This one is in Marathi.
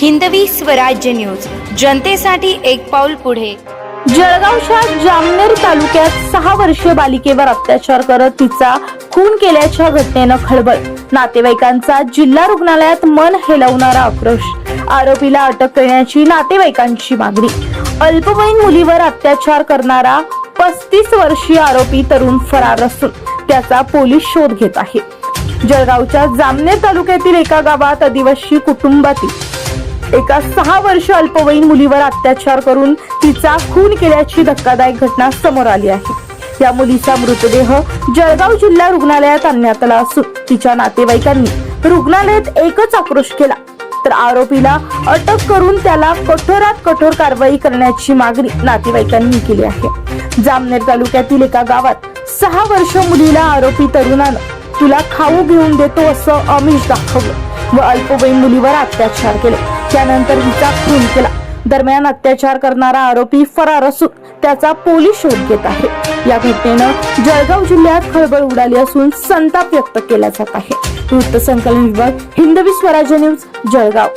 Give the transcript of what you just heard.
हिंदवी स्वराज्य न्यूज. जनतेसाठी एक पाऊल पुढे. जळगावच्या जामनेर तालुक्यात सहा वर्षीय बालिकेवर अत्याचार करत तिचा खून केल्याच्या घटनेनं खळबळ. नातेवाईकांचा जिल्हा रुग्णालयात मन हेलवणारा आक्रोश. आरोपीला अटक करण्याची नातेवाईकांची मागणी. अल्पवयीन मुलीवर अत्याचार करणारा पस्तीस वर्षीय आरोपी तरुण फरार असून त्याचा पोलीस शोध घेत आहे. जळगावच्या जामनेर तालुक्यातील एका गावात आदिवासी कुटुंबातील एका सहा वर्ष अल्पवयीन मुलीवर अत्याचार करून तिचा खून केल्याची धक्कादायक घटना समोर आली आहे. या मुलीचा मृतदेह जळगाव जिल्हा रुग्णालयात आणण्यात आला असून तिच्या नातेवाईकांनी रुग्णालयात एकच आक्रोश केला. तर आरोपीला अटक करून त्याला कठोरात कठोर कारवाई करण्याची मागणी नातेवाईकांनी केली आहे. जामनेर तालुक्यातील एका गावात सहा वर्ष मुलीला आरोपी तरुणानं तुला खाऊ घेऊन देतो असं अमिष दाखवलं. व अल्पवयीन मुलीवर अत्याचार केले. त्यानंतर हिचा खून केला. दरम्यान अत्याचार करणारा आरोपी फरार असून त्याचा पोलीस शोध घेत आहे. या घटनेनं जळगाव जिल्ह्यात खळबळ उडाली असून संताप व्यक्त केला जात आहे. वृत्त संकलन विभाग हिंदवी स्वराज्य न्यूज जळगाव.